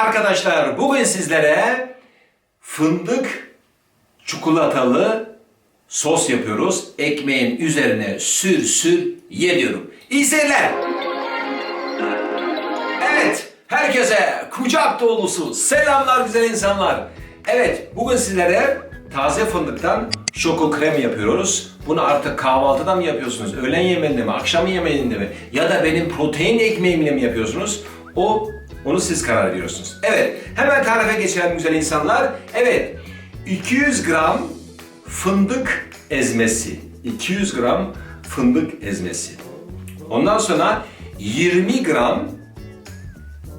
arkadaşlar bugün sizlere fındık çikolatalı sos yapıyoruz. Ekmeğin üzerine sür sür ye diyorum. İyi seyirler. Evet, herkese kucak dolusu selamlar güzel insanlar. Evet, bugün sizlere taze fındıktan şoko krem yapıyoruz. Bunu artık kahvaltıda mı yapıyorsunuz, öğlen yemeğinde mi, akşam yemeğinde mi ya da benim protein ekmeğimle mi yapıyorsunuz? O onu siz karar veriyorsunuz. Evet, hemen tarife geçelim güzel insanlar. Evet, 200 gram fındık ezmesi. 200 gram fındık ezmesi. Ondan sonra 20 gram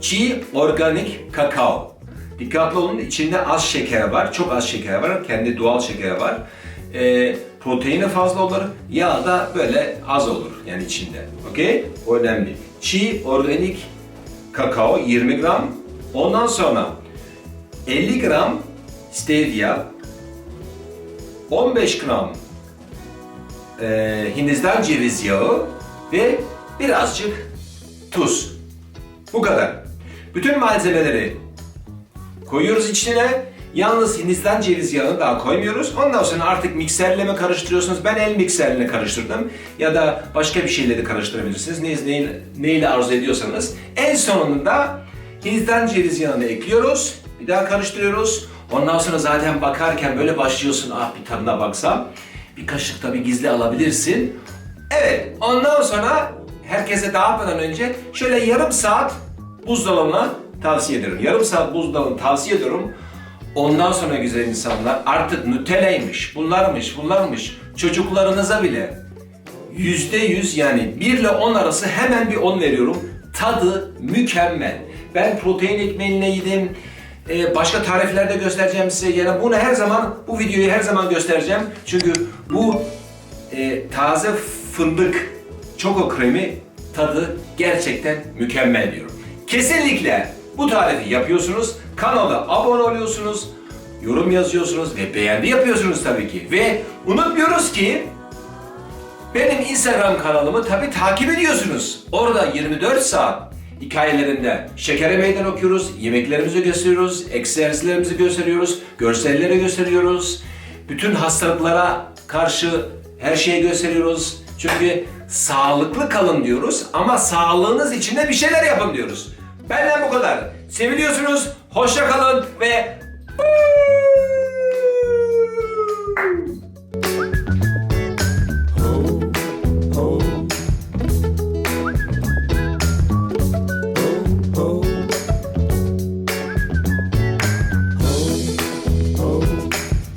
çiğ organik kakao. Dikkatli olun içinde az şeker var, çok az şeker var, kendi doğal şeker var. Ee, proteini fazla olur, yağ da böyle az olur yani içinde. Okey? Önemli. Çiğ organik kakao 20 gram. Ondan sonra 50 gram stevia, 15 gram e, Hindistan ceviz yağı ve birazcık tuz. Bu kadar. Bütün malzemeleri koyuyoruz içine. Yalnız Hindistan ceviz yağını daha koymuyoruz. Ondan sonra artık mikserle mi karıştırıyorsunuz? Ben el mikserle karıştırdım. Ya da başka bir şeyle de karıştırabilirsiniz. Ne, neyle, neyle arzu ediyorsanız. En sonunda Hindistan ceviz yağını ekliyoruz. Bir daha karıştırıyoruz. Ondan sonra zaten bakarken böyle başlıyorsun. Ah bir tadına baksam. Bir kaşık tabii gizli alabilirsin. Evet, ondan sonra herkese dağıtmadan önce şöyle yarım saat buzdolabına tavsiye ederim. Yarım saat buzdolabına tavsiye ediyorum. Ondan sonra güzel insanlar artık Nutella'ymış, bunlarmış, bunlarmış. Çocuklarınıza bile yüzde yüz yani 1 ile 10 arası hemen bir 10 veriyorum. Tadı mükemmel. Ben protein ekmeğine yedim. Ee, başka tariflerde göstereceğim size. Yani bunu her zaman, bu videoyu her zaman göstereceğim. Çünkü bu e, taze fındık çoko kremi tadı gerçekten mükemmel diyorum. Kesinlikle bu tarifi yapıyorsunuz, kanala abone oluyorsunuz, yorum yazıyorsunuz ve beğendi yapıyorsunuz tabii ki. Ve unutmuyoruz ki benim Instagram kanalımı tabii takip ediyorsunuz. Orada 24 saat hikayelerinde şekere meydan okuyoruz, yemeklerimizi gösteriyoruz, egzersizlerimizi gösteriyoruz, görselleri gösteriyoruz. Bütün hastalıklara karşı her şeyi gösteriyoruz. Çünkü sağlıklı kalın diyoruz ama sağlığınız için de bir şeyler yapın diyoruz. Benden bu kadar. Seviliyorsunuz, hoşça kalın ve